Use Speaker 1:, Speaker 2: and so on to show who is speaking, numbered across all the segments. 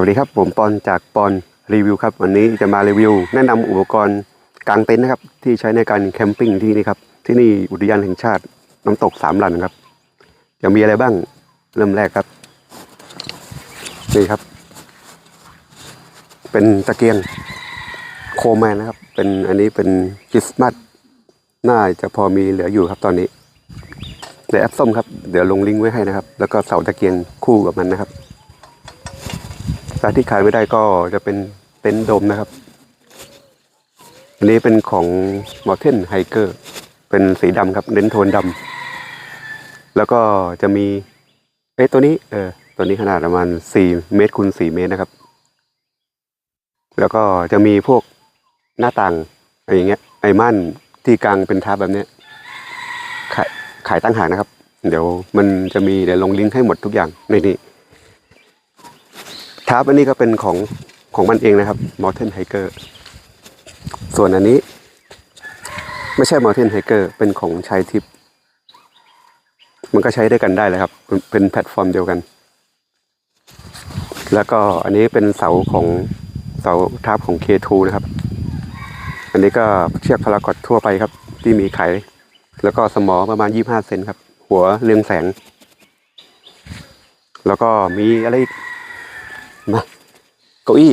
Speaker 1: วัสดีครับผมปอนจากปอนรีวิวครับวันนี้จะมารีวิว แนะนำอุปกรณ์กางเต็นท์นะครับ ที่ใช้ในการแคมปิ้งที่นี่ครับที่นี่อุทยานแห่งชาติน้ำตกสามหลันครับจะมีอะไรบ้างเริ่มแรกครับนี่ครับ เป็นตะเกียงโคแมนนะครับ เป็นอันนี้เป็นคริสต์มาสน่าจะพอมีเหลืออยู่ครับตอนนี้ในแอปส้มครับ เดี๋ยวลงลิงก์ไว้ให้นะครับ แล้วก็เสาตะเกียงคู่กับมันนะครับ สายที่ขายไม่ได้ก็จะเป็นเต็นท์โดมนะครับอันนี้เป็นของ Mountain Hiker เป็นสีดำครับเน้นโทนดำแล้วก็จะมีเอ้ตัวนี้เออตัวนี้ขนาดประมาณสี่เมตรคูณสี่เมตรนะครับ แล้วก็จะมีพวกหน้าต่างอะไรอย่างเงี้ยไอ้ม่านที่กลางเป็นทับแบบเนี้ยขายขายตั้งหากนะครับ เดี๋ยวมันจะมีเดี๋ยวลงลิงก์ให้หมดทุกอย่างในนี้ ทับอันนี้ก็เป็นของของมันเองนะครับ Mountain Hiker ส่วนอันนี้ ไม่ใช่ Mountain Hiker เป็นของชายทิพย์มันก็ใช้ด้วยกันได้เลยครับ เป็นแพลตฟอร์มเดียวกัน แล้วก็อันนี้เป็นเสาของเสาทับของ K2 นะครับ อันนี้ก็เชือกพารากอตทั่วไปครับ ที่มีขายแล้วก็สมอประมาณ 25 เซนครับ หัวเรืองแสง แล้วก็มีอะไรอีก มาเก้าอี้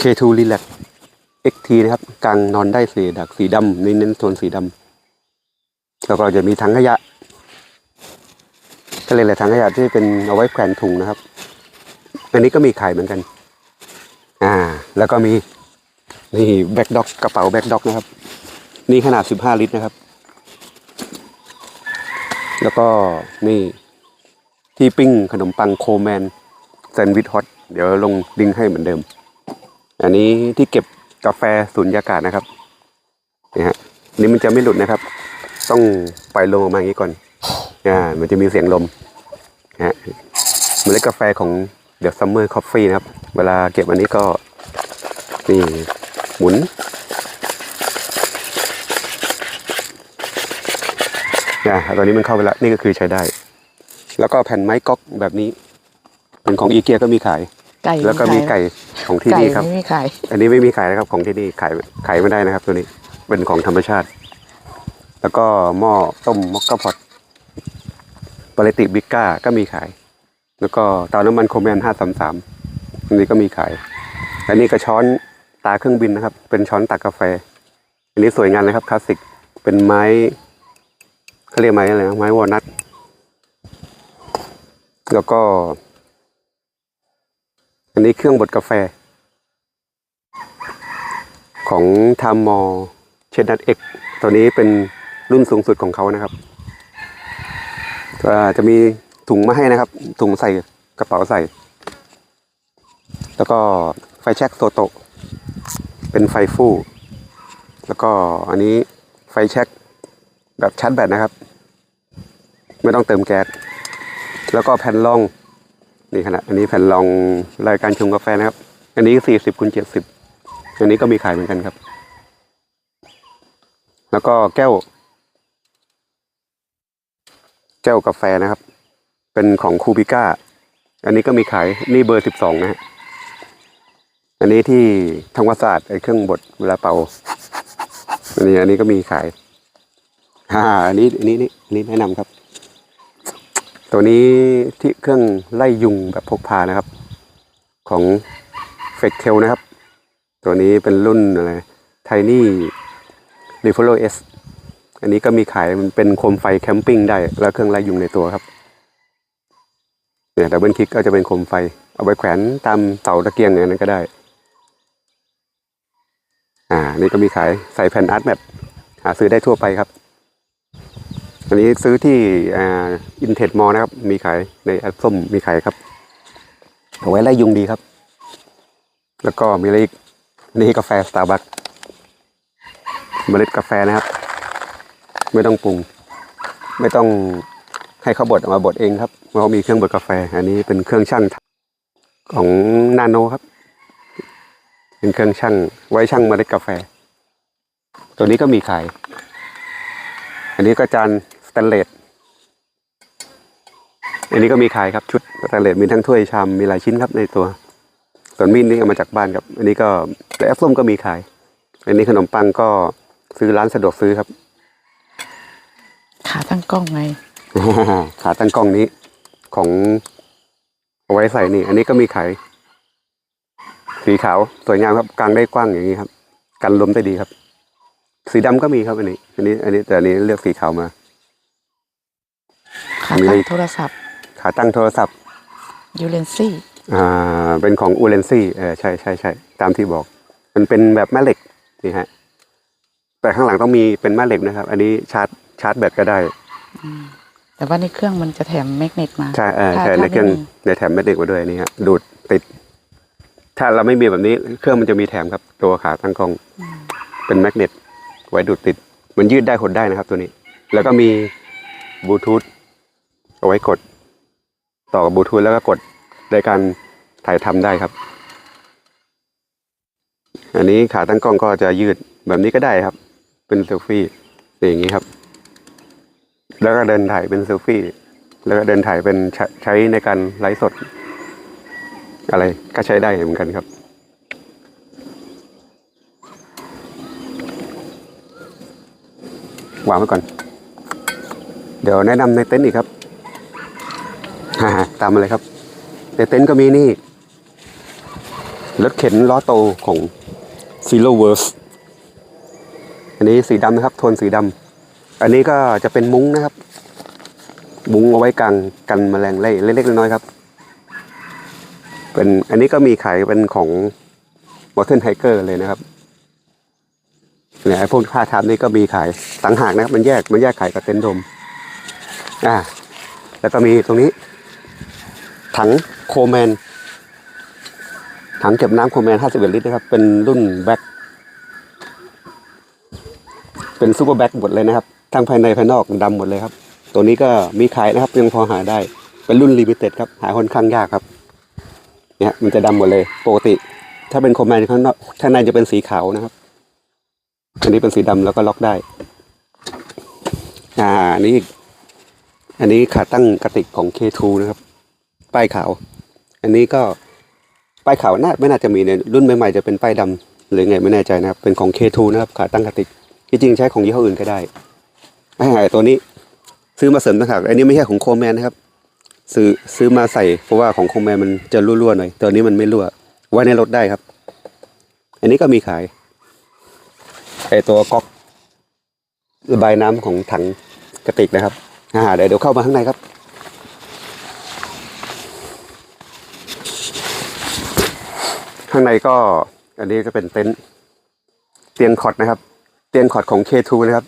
Speaker 1: K2 Relax XT นะครับกลางนอนได้สีดักสีดำเน้นโทนสีดำแล้วก็จะมีถังขยะก็เลยแหละถังขยะที่เป็นเอาไว้แขวนถุงนะครับ อันนี้ก็มีขายเหมือนกัน อ่า แล้วก็มีนี่แบ็คด็อกกระเป๋าแบ็คด็อกนะครับ นี่ขนาด 15 ลิตรนะครับ แล้วก็นี่ ที่ปิ้งขนมปังโคแมนแซนด์วิชฮอตเดี๋ยวลงลิงก์ให้เหมือนเดิม อันนี้ที่เก็บกาแฟสุญญากาศนะครับนี่ฮะนี่มันจะไม่หลุดนะครับ ต้องปล่อยลมออกมาอย่างนี้ก่อนอ่ามันจะมีเสียงลมนะฮะเมล็ดกาแฟของเดอะซัมเมอร์คอฟฟี่นะครับ เวลาเก็บอันนี้ก็นี่หมุนอ่าตอนนี้มันเข้าไปแล้ว นี่ก็คือใช้ได้ แล้วก็แผ่นไม้ก๊อกแบบนี้ เป็นของอีเกียก็มีขาย
Speaker 2: ไก่
Speaker 1: แล้วก็มีไก่ของที่
Speaker 2: ไก่
Speaker 1: นี่ครับ
Speaker 2: ไม่มีขาย
Speaker 1: อันนี้ไม่มีขายนะครับของที่นี่ขายขายไม่ได้นะครับ ตัวนี้เป็นของธรรมชาติ แล้วก็หม้อต้มมอกกาพอตปาเลติบิก้าก็มีขาย แล้วก็เตาน้ำมันโคแมนห้าสามสามอันนี้ก็มีขาย อันนี้ก็ช้อนตาเครื่องบินนะครับ เป็นช้อนตักกาแฟ อันนี้สวยงามนะครับคลาสสิกเป็นไม้เขาเรียกไม้อะไรนะไม้วอลนัท แล้วก็ อันนี้เครื่องบดกาแฟ ของทามมอเชดนัทเอ็กตัวนี้เป็นรุ่นสูงสุดของเขานะครับก็จะมีถุงมาให้นะครับ ถุงใส่กระเป๋าใส่ แล้วก็ไฟแช็กโซโตะเป็นไฟฟู่แล้วก็อันนี้ไฟแช็กแบบชาร์จแบตนะครับ ไม่ต้องเติมแก๊ส แล้วก็แผ่นรองนี่ขนาดอันนี้แผ่นรองรายการชงกาแฟนะครับ อันนี้สี่สิบคูณเจ็ดสิบอันนี้ก็มีขายเหมือนกันครับ แล้วก็แก้ว แก้วกาแฟนะครับ เป็นของคูบิก้า อันนี้ก็มีขายนี่เบอร์สิบสองนะฮะอันนี้ที่ทำควาสะอาดไอ้เครื่องบดเวลาเป่าอันนี้อันนี้ก็มีขายฮ่าอันนี้อันนี้นี่นนี้แนะนำครับ ตัวนี้ที่เครื่องไล่ยุงแบบพกพานะครับ ของเฟกเทลนะครับ ตัวนี้เป็นรุ่นอะไรไทนี่รีฟโลเอสอันนี้ก็มีขายมันเป็นโคมไฟแคมปิ้งได้แล้วเครื่องไล่ยุงในตัวครับเนี่ยดับเบิลคลิกก็จะเป็นโคมไฟ เอาไว้แขวนตามเสาตะเกียงอย่างนั้นก็ได้ อ่า นี่ก็มีขายใส่แผ่นอาร์ตแมปหาซื้อได้ทั่วไปครับ อันนี้ซื้อที่อ่าอินเท d มอลนะครับ มีขายในแอปส้มมีขายครับเอาไว้ไล่ยุงดีครับ แล้วก็มีอะไรอีกนี่กาแฟสตาร์บัคเมล็ดกาแฟนะครับ ไม่ต้องปรุง ไม่ต้องให้เขาบดออกมาบดเองครับเพราะเขามีเครื่องบดกาแฟ อันนี้เป็นเครื่องชั่งของนาโนครับ เป็นเครื่องชั่งไว้ชั่งเมล็ดกาแฟ ตัวนี้ก็มีขาย อันนี้ก็จานสแตนเลสอันนี้ก็มีขายครับชุดสแตนเลสมีทั้งถ้วยชามมีหลายชิ้นครับในตัวส่วนมีดนี่เอามาจากบ้านครับ อันนี้ก็และแอปส้มก็มีขาย อันนี้ขนมปังก็ซื้อร้านสะดวกซื้อครับ
Speaker 2: ขาตั้งกล้องไง
Speaker 1: ขาตั้งกล้องนี้ของเอาไว้ใส่นี่ อันนี้ก็มีขายสีขาวสวยงามครับกลางได้กว้างอย่างนี้ครับ กันลมได้ดีครับ สีดำก็มีครับอันนี้ อันนี้ อันนี้แต่อันนี้เลือกสีขาวมา
Speaker 2: ขา
Speaker 1: มี
Speaker 2: ตั้งโทรศัพท์
Speaker 1: ขาตั้งโทรศัพท์
Speaker 2: ยูเลนซี่
Speaker 1: อ่าเป็นของอูเลนซี่เออใช่ใช่ใช่ตามที่บอก มันเป็นแบบแม่เหล็กนี่ฮะแต่ข้างหลังต้องมีเป็นแม่เหล็กนะครับ อันนี้ชาร์จชาร์จแบตก็ได้
Speaker 2: แต่ว่าในเครื่องมันจะแถมแมกเนตมา
Speaker 1: ใช่เออ
Speaker 2: ถ้า
Speaker 1: ใช่
Speaker 2: ถ้า
Speaker 1: ในเครื่อง
Speaker 2: ไม่มี
Speaker 1: ในแถมแม่เหล็กมาด้วยนี่ฮะดูดติด ถ้าเราไม่มีแบบนี้ เครื่องมันจะมีแถมครับ ตัวขาตั้งกล้อง เป็นแมกเนตไว้ดูดติด มันยืดได้หดได้นะครับ ตัวนี้ แล้วก็มีบลูทูธ เอาไว้กดต่อกับบลูทูธแล้วก็กดในการถ่ายทำได้ครับ อันนี้ขาตั้งกล้องก็จะยืดแบบนี้ก็ได้ครับ เป็นเซลฟี่อย่างนี้ครับ แล้วก็เดินถ่ายเป็นเซลฟี่ แล้วก็เดินถ่ายเป็นใช้ในการไลฟ์สด อะไรก็ใช้ได้เหมือนกันครับวางไว้ก่อน เดี๋ยวแนะนำในเต็นท์อีกครับามมาเลยครับ ในเต็นท์ก็มีนี่รถเข็นล้อโตของ Zero w o r s อันนี้สีดำนะครับ โทนสีดำอันนี้ก็จะเป็นมุ้งนะครับ มุ้งเอาไว้กางกันแมลงไล่เล็กๆน้อยๆครับ เป็นอันนี้ก็มีขายเป็นของ w a t e r Tiger เลยนะครับเนี่ยพวกผ้าทับนี่ก็มีขายต่างหากนะครับ มันแยกมันแยกขายกับเต็นท์ดมอ่าแล้วก็มีตรงนี้ ถังโคแมน ถังเก็บน้ำโคแมน 51 ลิตรนะครับ เป็นรุ่นแบ็คเป็นซูเปอร์แบ็คหมดเลยนะครับ ทั้งภายในภายนอกดำหมดเลยครับ ตัวนี้ก็มีขายนะครับ ยังพอหาได้ เป็นรุ่นลิมิเต็ดครับ หาค่อนข้างยากครับ เนี่ยมันจะดำหมดเลย ปกติ ถ้าเป็นโคแมนข้างนอกข้างในจะเป็นสีขาวนะครับ อันนี้เป็นสีดำแล้วก็ล็อกได้ อ่านนี้อีกอันนี้ขาตั้งกระติกของ K2 นะครับ ป้ายขาว อันนี้ก็ป้ายขาวน่าไม่น่าจะมีในรุ่นใหม่ๆจะเป็นป้ายดำหรือไงไม่แน่ใจนะครับ เป็นของ K2 นะครับขาตั้งกระติกที่จริงใช้ของยี่ห้ออื่นก็ได้ไอ้ตัวนี้ซื้อมาเสริมต่างหากอันนี้ไม่ใช่ของโคแมนนะครับ ซื้อซื้อมาใส่เพราะว่าของโคแมนมันจะรั่วๆหน่อยตัวนี้มันไม่รั่วไว้ในรถได้ครับ อันนี้ก็มีขายไอตัวก๊อกระบายน้ำของถังกระติกนะครับอ่าเดี๋ยวเดี๋ยวเข้ามาข้างในครับ ข้างในก็ อันนี้จะเป็นเต็นท์เตียงคอดนะครับ เตียงคอดของ K2 นะครับ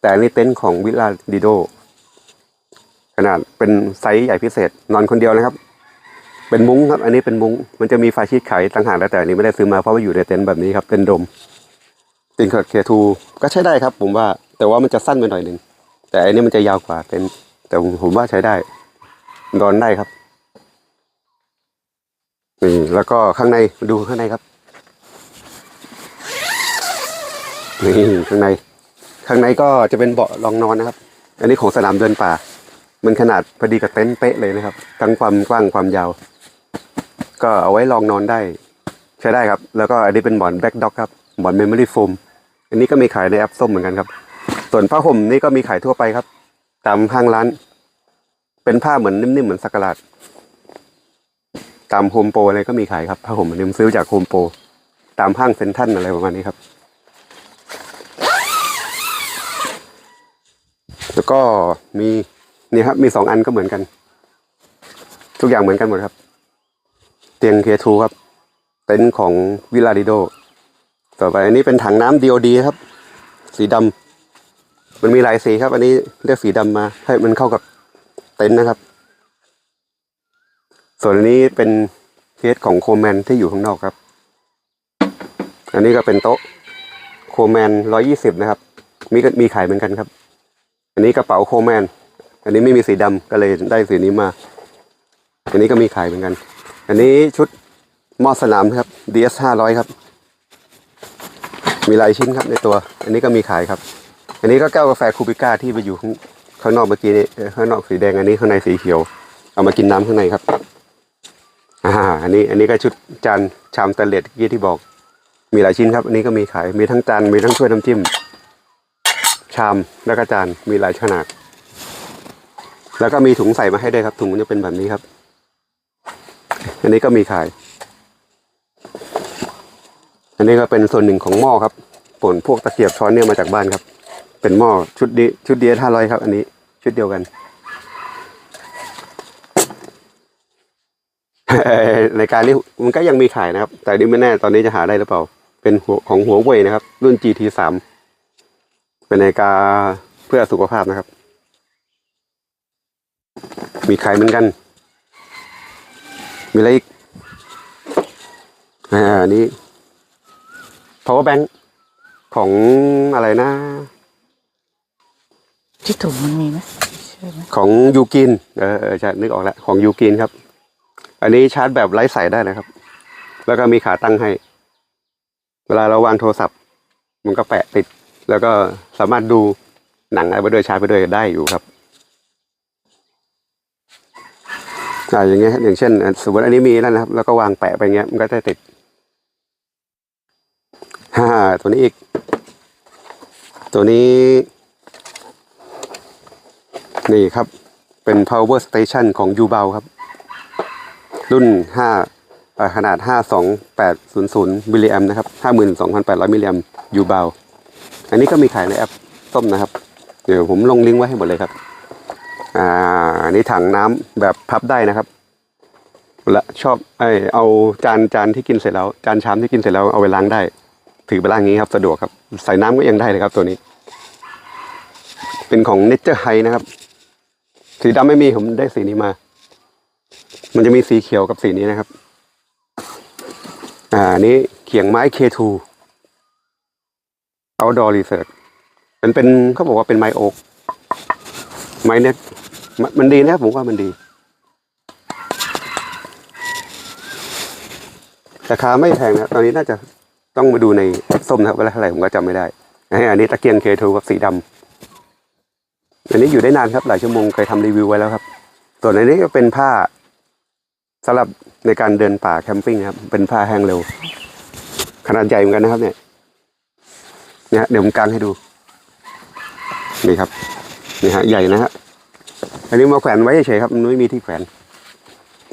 Speaker 1: แต่อันนี้เต็นท์ของวิลาดิโด ขนาดเป็นไซส์ใหญ่พิเศษ นอนคนเดียวนะครับ เป็นมุ้งครับ อันนี้เป็นมุ้ง มันจะมีไฟชีตขต่างหากแล้วแต่อันนี้ไม่ได้ซื้อมาเพราะว่าอยู่ในเต็นท์แบบนี้ครับเต็นท์ดม เตินเคิร์ดเคทูก็ใช้ได้ครับผมว่า แต่ว่ามันจะสั้นไปหน่อยหนึ่ง แต่อันนี้มันจะยาวกว่าเต็นแต่ผมว่าใช้ได้ นอนได้ครับ นี่แล้วก็ข้างในดูข้างในครับนี่ข้างใน ข้างในก็จะเป็นเบาะรองนอนนะครับ อันนี้ของสนามเดินป่า มันขนาดพอดีกับเต็นท์เป๊ะเลยนะครับ ทั้งความกว้างความยาว ก็เอาไว้รองนอนได้ ใช้ได้ครับ แล้วก็อันนี้เป็นหมอนแบ็กด็อกครับหมอนเมมโมรี่โฟมอันนี้ก็มีขายในแอปส้มเหมือนกันครับ ส่วนผ้าห่มนี่ก็มีขายทั่วไปครับ ตามห้างร้าน เป็นผ้าเหมือนนิ่มๆเหมือนสักหลาด ตามโฮมโปรอะไรก็มีขายครับผ้าห่มนิ่มซื้อจากโฮมโปรตามห้างเซ็นทรัลอะไรประมาณนี้ครับ แล้วก็มีนี่ครับมีสองอันก็เหมือนกัน ทุกอย่างเหมือนกันหมดครับ เตียงเคทูครับ เต็นท์ของวิลาดิโด ต่อไปอันนี้เป็นถังน้ำ DOD ครับ สีดำมันมีหลายสีครับ อันนี้เลือกสีดำมาให้มันเข้ากับเต็นท์นะครับ ส่วนนี้เป็นเคสของโคแมนที่อยู่ข้างนอกครับ อันนี้ก็เป็นโต๊ะโคแมนร้อยี่สิบนะครับ มีมีขายเหมือนกันครับ อันนี้กระเป๋าโคแมน อันนี้ไม่มีสีดำก็เลยได้สีนี้มา อันนี้ก็มีขายเหมือนกัน อันนี้ชุดหมอสนามครับ DS ห้าร้อยครับ มีหลายชิ้นครับในตัว อันนี้ก็มีขายครับ อันนี้ก็แก้วกาแฟคูปิก้าที่ไปอยู่ข้างนอกเมื่อกี้นี้เอ่อข้างนอกสีแดงอันนี้ข้างในสีเขียว เอามากินน้ำข้างในครับ อ่าอันนี้อันนี้ก็ชุดจานชามตนเลสเมื่อกี้ที่บอก มีหลายชิ้นครับ อันนี้ก็มีขายมีทั้งจานมีทั้งถ้วยน้ำจิ้ม ชามแล้วก็จานมีหลายขนาด แล้วก็มีถุงใส่มาให้ด้วยครับ ถุงมันจะเป็นแบบนี้ครับ อันนี้ก็มีขาย อันนี้ก็เป็นส่วนหนึ่งของหม้อครับผลพวกตะเกียบช้อนเนี่ยมาจากบ้านครับ เป็นหม้อชุดดีชุดเดียห้าร้อยครับ อันนี้ชุดเดียวกัน ในการนี้มันก็ยังมีขายนะครับ แต่นี่ไม่แน่ตอนนี้จะหาได้หรือเปล่า เป็นหัวของหัวเว่ยนะครับ รุ่น GT สามเป็นนาฬิกาเพื่อสุขภาพนะครับ มีขายเหมือนกัน มีอะไรอีกอ่าอันนี้ power bank ของอะไรนะ
Speaker 2: ที่ถุงมันมีไหมใช่ไหม
Speaker 1: ของยูกิน เออเออใช่นึกออกแล้ว ของยูกินครับ อันนี้ชาร์จแบบไร้สายได้นะครับ แล้วก็มีขาตั้งให้ เวลาเราวางโทรศัพท์ มันก็แปะติด แล้วก็สามารถดูหนังอะไรไปด้วยชาร์จไปด้วยได้อยู่ครับอ่าอย่างเงี้ยอย่างเช่นอะสมมติอันนี้มีนั่นนะครับ แล้วก็วางแปะไปเงี้ยมันก็จะติดฮ่าตัวนี้อีก ตัวนี้ นี่ครับ เป็น power station ของ u b a o ครับ รุ่น 5 ขนาด 52800มิลลิแอมนะครับ 52,800มิลลิแอม u b a o อันนี้ก็มีขายในแอปส้มนะครับ เดี๋ยวผมลงลิงก์ไว้ให้หมดเลยครับ อ่าอันนี้ถังน้ำแบบพับได้นะครับและชอบไอเอาจานจานที่กินเสร็จแล้ว จานชามที่กินเสร็จแล้วเอาไปล้างได้ ถือไปล้างงนี้ครับ สะดวกครับ ใส่น้ำก็ยังได้เลยครับตัวนี้ เป็นของ Nature High นะครับ สีดำไม่มีผมได้สีนี้มา มันจะมีสีเขียวกับสีนี้นะครับ อ่านี้เขียงไม้ K2 outdoor research เป็นเป็นเขาบอกว่าเป็นไม้โอ๊กไม้เนี่ยมันมันดีนะครับผมว่ามันดี ราคาไม่แพงนะตอนนี้น่าจะต้องมาดูในส้มนะครับว่าเท่าไหร่ผมก็จำไม่ได้อันนี้ตะเกียง K2 กับสีดำอันนี้อยู่ได้นานครับหลายชั่วโมงเคยทำรีวิวไว้แล้วครับ ส่วนอันนี้ก็เป็นผ้า สำหรับในการเดินป่าแคมปิ้งครับ เป็นผ้าแห้งเร็ว ขนาดใหญ่เหมือนกันนะครับ เนี่ยเนี่ยเดี๋ยวผมกางให้ดู นี่ครับนี่ฮะใหญ่นะฮะอันนี้มาแขวนไว้เฉยครับมันไม่มีที่แขวน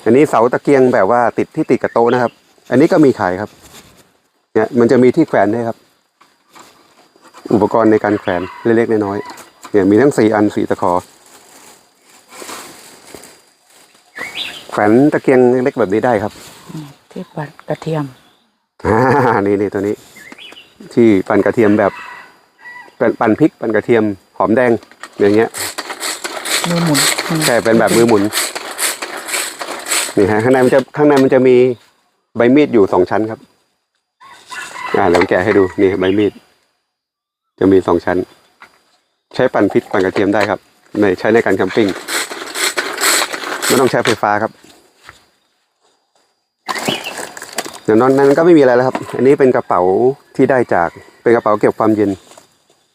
Speaker 1: อันนี้เสาตะเกียงแบบว่าติดที่ติดกับโต๊ะนะครับ อันนี้ก็มีขายครับ เนี่ย มันจะมีที่แขวนด้วยครับ อุปกรณ์ในการแขวนเล็กๆน้อยๆเนี่ยมีทั้งสี่อันสี่ตะขอ ขวนตะเกียงเล็กๆแบบนี้ได้ครับ
Speaker 2: ที่ปัดกระเทียม
Speaker 1: อ่านี่นี่ตัวนี้ ที่ปั่นกระเทียมแบบเป็นปั่นพริกปั่นกระเทียมหอมแดงอย่างเงี้ย
Speaker 2: มือหมุน
Speaker 1: ใช่เป็นแบบมือหมุนนี่ฮะข้างในมันจะข้างในมันจะมีใบมีดอยู่สองชั้นครับ อ่าเดี๋ยวผมแกะให้ดูนี่ใบมีด จะมีสองชั้น ใช้ปั่นพริกปั่นกระเทียมได้ครับในใช้ในการแคมปิ้งไม่ต้องใช้ไฟฟ้าครับ เดี๋ยวนอกนั้นก็ไม่มีอะไรแล้วครับ อันนี้เป็นกระเป๋าที่ได้จากเป็นกระเป๋าเก็บความเย็น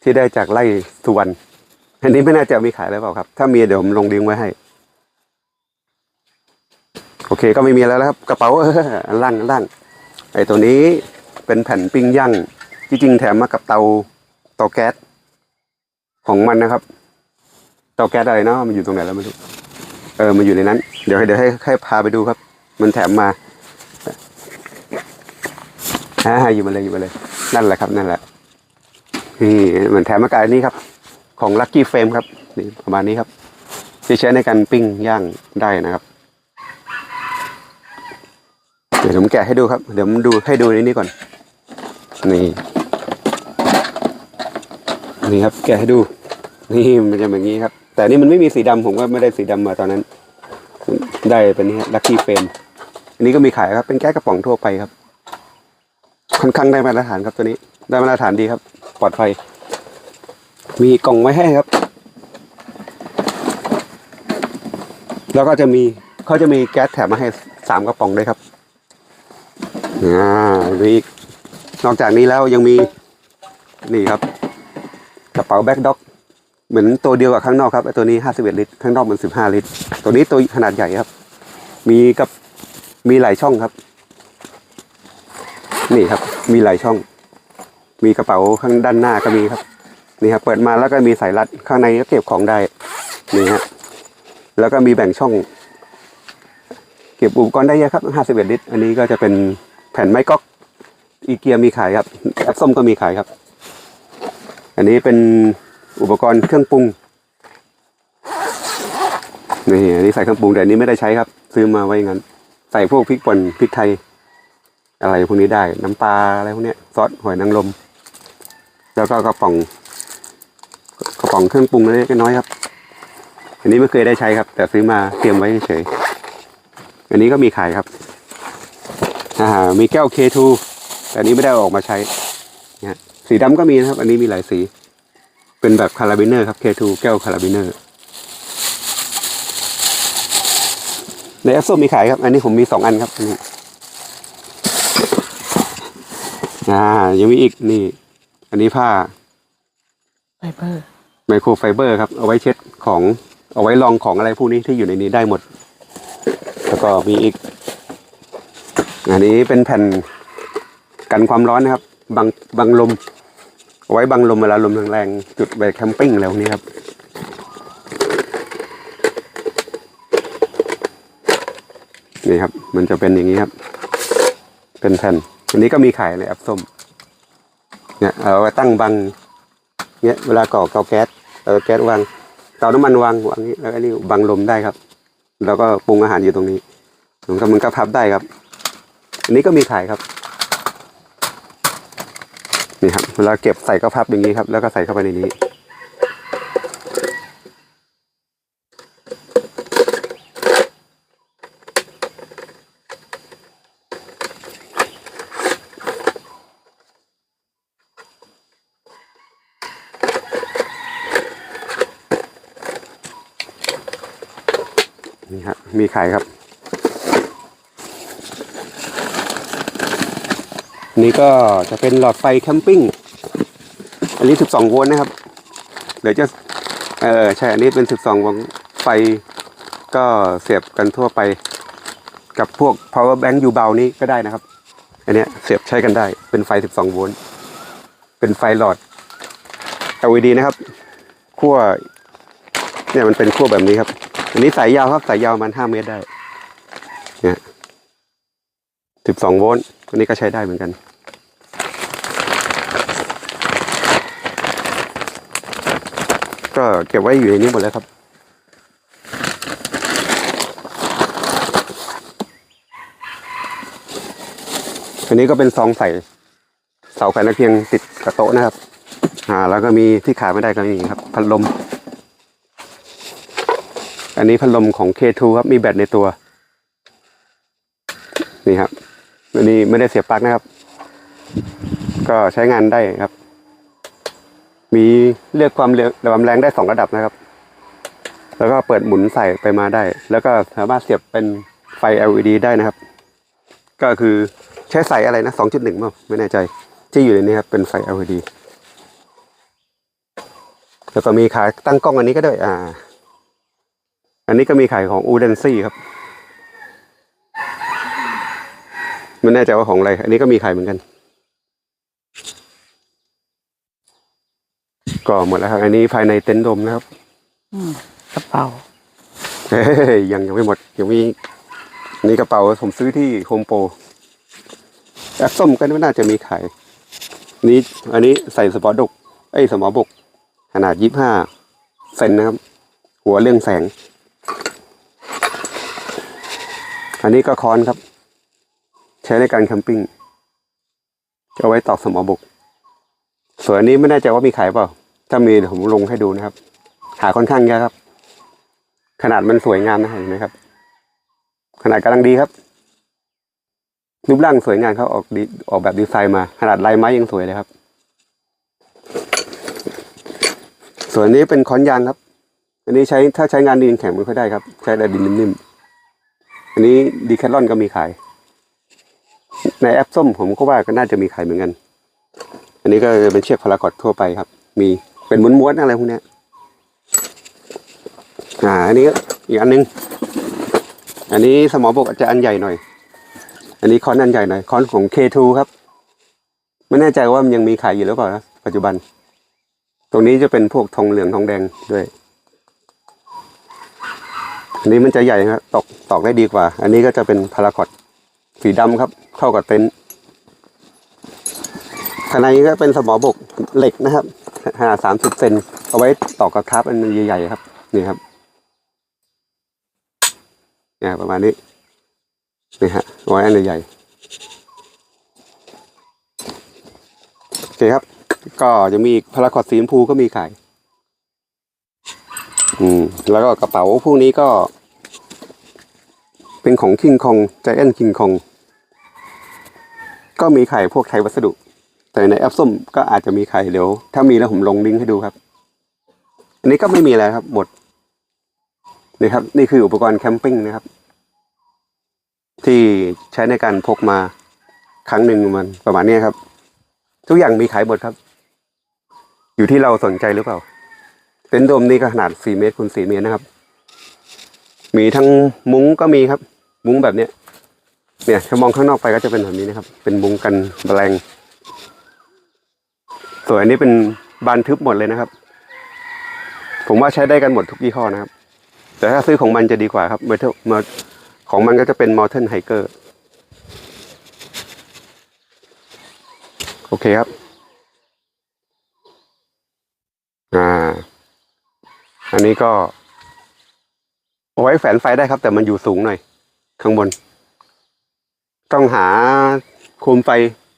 Speaker 1: ที่ได้จากไร่สุวรรณอันนี้ไม่น่าจะมีขายแล้วเปล่าครับ ถ้ามีเดี๋ยวผมลงลิงไว้ให้ โอเคก็ไม่มีแล้วครับ กระเป๋าเออล่างล่างไอ้ตัวนี้เป็นแผ่นปิ้งย่างจริงๆแถมมากับเตาเตาแก๊สของมันนะครับ เตาแก๊สอะไรเนาะมันอยู่ตรงไหนแล้วไม่รู้เออมันอยู่ในนั้น เดี๋ยวให้เดี๋ยวให้ให้พาไปดูครับ มันแถมมา อ่าอยู่มาเลยอยู่มาเลย นั่นแหละครับ นั่นแหละนี่เหมือนแถมมากายนี้ครับ ของ Lucky Frame ครับนี่ประมาณนี้ครับที่ใช้ในการปิ้งย่างได้นะครับ เดี๋ยวผมแกะให้ดูครับ เดี๋ยวผมดูให้ดูในนี้ก่อน นี่นี่ครับ แกะให้ดู นี่มันจะแบบนี้ครับ แต่นี่มันไม่มีสีดำผมก็ไม่ได้สีดำมาตอนนั้น ได้เป็นนี้ลัคกี้เฟรมอันนี้ก็มีขายครับ เป็นแก้วกระป๋องทั่วไปครับ ค่อนข้างได้มาตรฐานครับตัวนี้ ได้มาตรฐานดีครับ ปลอดภัย มีกล่องไว้ให้ครับ แล้วก็จะมีเขาจะมีแก๊สแถมมาให้สามกระป๋องด้วยครับอ่ามีอีกนอกจากนี้แล้วยังมีนี่ครับ กระเป๋าแบ็คด็อก เหมือนตัวเดียวกับข้างนอกครับไอตัวนี้ห้าสิบเอ็ดลิตรข้างนอกมันสิบห้าลิตร ตัวนี้ตัวขนาดใหญ่ครับ มีกับมีหลายช่องครับ นี่ครับ มีหลายช่อง มีกระเป๋าข้างด้านหน้าก็มีครับ นี่ครับเปิดมาแล้วก็มีสายรัดข้างในก็เก็บของได้นี่ฮะแล้วก็มีแบ่งช่อง เก็บอุปกรณ์ได้เยอะครับห้าสิบเอ็ดลิตรอันนี้ก็จะเป็นแผ่นไม้ก๊อกอีเกียมีขายครับแอปส้มก็มีขายครับ อันนี้เป็นอุปกรณ์เครื่องปรุงนี่อันนี้ใส่เครื่องปรุงแต่อันนี้ไม่ได้ใช้ครับ ซื้อมาไว้อย่างนั้น ใส่พวกพริกป่นพริกไทย อะไรพวกนี้ได้ น้ำปลาอะไรพวกเนี้ยซอสหอยนางรมแล้วก็กระป๋องกระป๋องเครื่องปรุงเล็กน้อยครับ อันนี้ไม่เคยได้ใช้ครับ แต่ซื้อมาเตรียมไว้เฉยอันนี้ก็มีขายครับอ่ามีแก้ว K2 แต่อันนี้ไม่ได้ออกมาใช้นะสีดำก็มีนะครับ อันนี้มีหลายสี เป็นแบบคาราบิเนอร์ครับ K2 แก้วคาราบิเนอร์ในแอปส้มมีขายครับ อันนี้ผมมีสองอันครับนี่ อ่ายังมีอีกนี่ อันนี้ผ้า
Speaker 2: ไฟเบอร์
Speaker 1: ไมโครไฟเบอร์ครับ เอาไว้เช็ดของเอาไว้รองของอะไรพวกนี้ที่อยู่ในนี้ได้หมด แล้วก็มีอีก อันนี้เป็นแผ่นกันความร้อนนะครับบังบังลมเอาไว้บังลมเวลาลมแรงๆจุดไปแคมปิ้งอะไรพวกนี้ครับนี่ครับ มันจะเป็นอย่างนี้ครับ เป็นแผ่น อันนี้ก็มีขายในแอปส้มเนี่ยเอาไว้ตั้งบังเนี่ยเวลาก่อเตาแก๊สเออแก๊สวางเตาน้ำมันวางวางนี้แล้วก็นี่บังลมได้ครับ แล้วก็ปรุงอาหารอยู่ตรงนี้มันก็มันก็พับได้ครับ อันนี้ก็มีขายครับนี่ครับเวลาเก็บใส่ก็พับอย่างนี้ครับ แล้วก็ใส่เข้าไปในนี้ มีขายครับ นี่ก็จะเป็นหลอดไฟแคมปิ้ง อันนี้ 12 โวลต์นะครับ เดี๋ยวจะเออใช่ อันนี้เป็น 12 โวลต์ไฟก็เสียบกันทั่วไป กับพวก power bank ยูเบานี้ก็ได้นะครับ อันเนี้ยเสียบใช้กันได้ เป็นไฟ 12 โวลต์ เป็นไฟหลอด LED นะครับขั้วเนี่ยมันเป็นขั้วแบบนี้ครับ อันนี้สายยาวครับสายยาวมันห้าเมตรได้ เนี่ยสิบสองโวลต์อันนี้ก็ใช้ได้เหมือนกัน ก็เก็บไว้อยู่ในนี้หมดแล้วครับ อันนี้ก็เป็นซองใส่เสาไฟตะเพียงติดกับโต๊ะนะครับ อ่า แล้วก็มีที่ขาดไม่ได้ก็มีครับ พัดลม อันนี้พัดลมของ K2 ครับมีแบตในตัว นี่ครับอันนี้ไม่ได้เสียบปลั๊กนะครับ ก็ใช้งานได้ครับ มีเลือกความเร็วความแรงได้สองระดับนะครับ แล้วก็เปิดหมุนใส่ไปมาได้ แล้วก็สามารถเสียบเป็นไฟ LED ได้นะครับ ก็คือใช้ใส่อะไรนะสองจุดหนึ่งมั้งไม่แน่ใจ ที่อยู่ในนี้ครับเป็นไฟ LED แล้วก็มีขาตั้งกล้องอันนี้ก็ด้วยอ่า อันนี้ก็มีขายของอูเดนซี่ครับไม่แน่ใจว่าของอะไร อันนี้ก็มีขายเหมือนกันก็หมดแล้วครับ อันนี้ภายในเต็นท์โดมนะครับ
Speaker 2: อืมกระเป๋า
Speaker 1: เฮ้ยยังยังไม่หมดยังมีอันนี้กระเป๋าผมซื้อที่โฮมโปรแอปส้มก็ไม่น่าจะมีขายนี้ อันนี้ใส่สปอร์ตดกไอ้ยสมอบก ขนาดยี่ห้าเซนนะครับ หัวเรื่องแสง อันนี้ก็ค้อนครับ ใช้ในการแคมปิ้งจะเอาไว้ตอกสมอบกส่วนอันนี้ไม่แน่ใจว่ามีขายเปล่า ถ้ามีเดี๋ยวผมลงให้ดูนะครับ หาค่อนข้างยากครับ ขนาดมันสวยงามนะเห็นไหมครับ ขนาดกำลังดีครับรูปร่างสวยงามเขาออกดีออกแบบดีไซน์มา ขนาดลายไม้ยังสวยเลยครับ ส่วนนี้เป็นค้อนยางครับ อันนี้ใช้ถ้าใช้งานดินแข็งไม่ค่อยได้ครับ ใช้แต่ดินนิ่มๆ อันนี้ดีแคทลอนก็มีขาย ในแอปส้มผมก็ว่าก็น่าจะมีขายเหมือนกัน อันนี้ก็เป็นเชือกพารากอดทั่วไปครับ มีเป็นม้วนๆอะไรพวกเนี้ยอันนี้อีกอันนึง อันนี้สมอบกอาจจะอันใหญ่หน่อย อันนี้คอนอันใหญ่หน่อยคอนของ K2 ครับ ไม่แน่ใจว่ามันยังมีขายอยู่หรือเปล่านะปัจจุบัน ตรงนี้จะเป็นพวกทองเหลืองทองแดงด้วย อันนี้มันจะใหญ่ครับตอกตอกได้ดีกว่า อันนี้ก็จะเป็นพาราคอตสีดำครับ เข้ากับเต็นท์ข้างในก็เป็นสมอบกเหล็กนะครับขนาดสามสิบเซนเอาไว้ตอกกับทับอันใหญ่ๆครับ นี่ครับเนี่ยประมาณนี้นี่ฮะเอาไว้อันใหญ่โอเคครับ ก็จะมีพาราคอตสีชมพูก็มีขาย อืมแล้วก็กระเป๋าพวกนี้ก็ เป็นของคิงคองใจแอนคิงคองก็มีขายพวกไทยวัสดุ แต่ในแอปส้มก็อาจจะมีขายเดี๋ยว ถ้ามีแล้วผมลงลิงก์ให้ดูครับ อันนี้ก็ไม่มีอะไรครับ หมดนี่ครับ นี่คืออุปกรณ์แคมปิ้งนะครับ ที่ใช้ในการพกมาครั้งหนึ่งมันประมาณนี้ครับ ทุกอย่างมีขายหมดครับ อยู่ที่เราสนใจหรือเปล่า เต็นท์โดมนี่ก็ขนาด4เมตรคูณ4เมตรนะครับ มีทั้งมุ้งก็มีครับ มุ้งแบบเนี้ยเนี่ยถ้ามองข้างนอกไปก็จะเป็นแบบนี้นะครับ เป็นมุ้งกันแมลงส่วนอันนี้เป็นบานทึบหมดเลยนะครับ ผมว่าใช้ได้กันหมดทุกยี่ห้อนะครับ แต่ถ้าซื้อของมันจะดีกว่าครับเมทัลมาของมันก็จะเป็น Mountain Hiker โอเคครับ อ่า อันนี้ก็เอาไว้แฝนไฟได้ครับ แต่มันอยู่สูงหน่อย ข้างบน ต้องหาโคมไฟ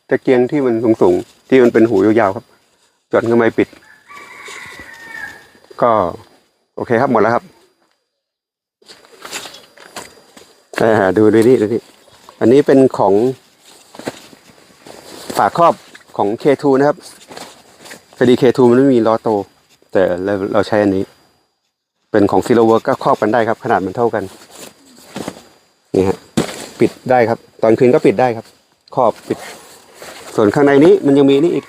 Speaker 1: ตะเกียงที่มันสูงสูงที่มันเป็นหูยาวๆครับจอดข้างในปิด ก็ โอเคครับหมดแล้วครับเออดูดูนี่ดูนี่อันนี้เป็นของฝาครอบของ K2 นะครับพอดี K2 มันไม่มีล้อโต แต่เราเราใช้อันนี้ เป็นของซีโรเวิร์กก็ครอบกันได้ครับ ขนาดมันเท่ากันนี่ฮะปิดได้ครับ ตอนคืนก็ปิดได้ครับ ครอบปิด ส่วนข้างในนี้มันยังมีนี่อีก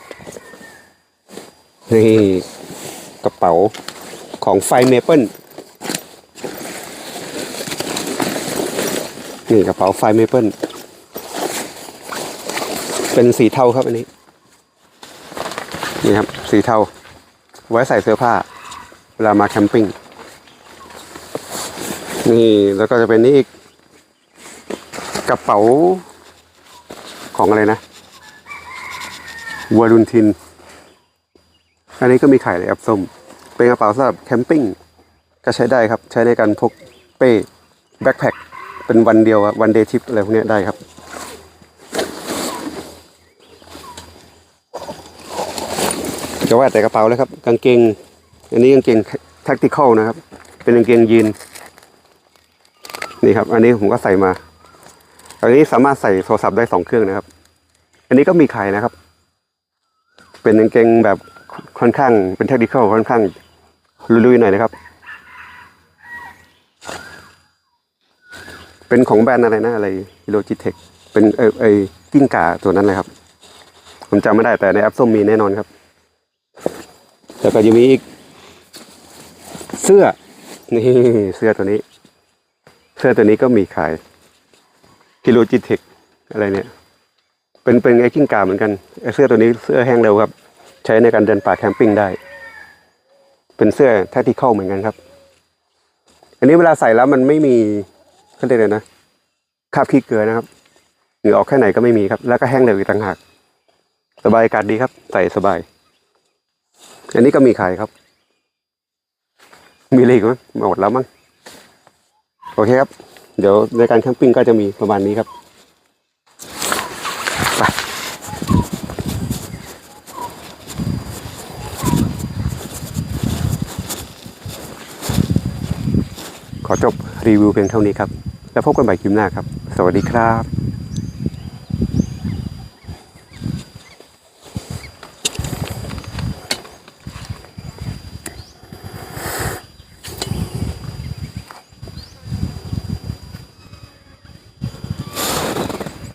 Speaker 1: นี่กระเป๋าของไฟเมเปิลนี่กระเป๋าไฟเมเปิลเป็นสีเทาครับอันนี้ นี่ครับ สีเทา ไว้ใส่เสื้อผ้า เวลามาแคมปิ้ง นี่แล้วก็จะเป็นนี่อีกกระเป๋าของอะไรนะวัวรุนทิน อันนี้ก็มีขายในแอปส้ม เป็นกระเป๋าสำหรับแคมปิ้งก็ใช้ได้ครับ ใช้ในการพกเป้แบ็คแพคเป็นวันเดียววันเดย์ทริปอะไรพวกนี้ได้ครับ จะว่าแต่กระเป๋าเลยครับ กางเกง อันนี้กางเกง tactical นะครับ เป็นกางเกงยีน นี่ครับ อันนี้ผมก็ใส่มา อันนี้สามารถใส่โทรศัพท์ได้สองเครื่องนะครับ อันนี้ก็มีขายนะครับ เป็นกางเกงแบบค่อนข้าง เป็นเทคนิคค่อนข้างลุยๆหน่อยนะครับ เป็นของแบรนด์อะไรนะอะไรโลจิเทคเป็นเออไอกิ้งก่าตัวนั้นเลยครับ ผมจำไม่ได้แต่ในแอปส้มมีแน่นอนครับ แล้วก็จะมีอีก เสื้อ นี่เสื้อตัวนี้ เสื้อตัวนี้ก็มีขายกิโลจิเทคอะไรเนี่ย เป็นเป็นไอ้กิ้งก่าเหมือนกันไอ้เสื้อตัวนี้เสื้อแห้งเร็วครับ ใช้ในการเดินป่าแคมปิ้งได้ เป็นเสื้อแท้ที่เข้าเหมือนกันครับ อันนี้เวลาใส่แล้วมันไม่มีเขาเรียกอะไรนะคาบขี้เกลือนะครับเหงื่อออกแค่ไหนก็ไม่มีครับ แล้วก็แห้งเร็วอีกต่างหากสบายอากาศดีครับ ใส่สบาย อันนี้ก็มีขายครับ มีอะไรอีกไหมหมดแล้วมั้ง โอเคครับ เดี๋ยวในการแคมปิ้งก็จะมีประมาณนี้ครับไปขอจบรีวิวเพียงเท่านี้ครับ แล้วพบกันใหม่คลิปหน้าครับ สวัสดีครับ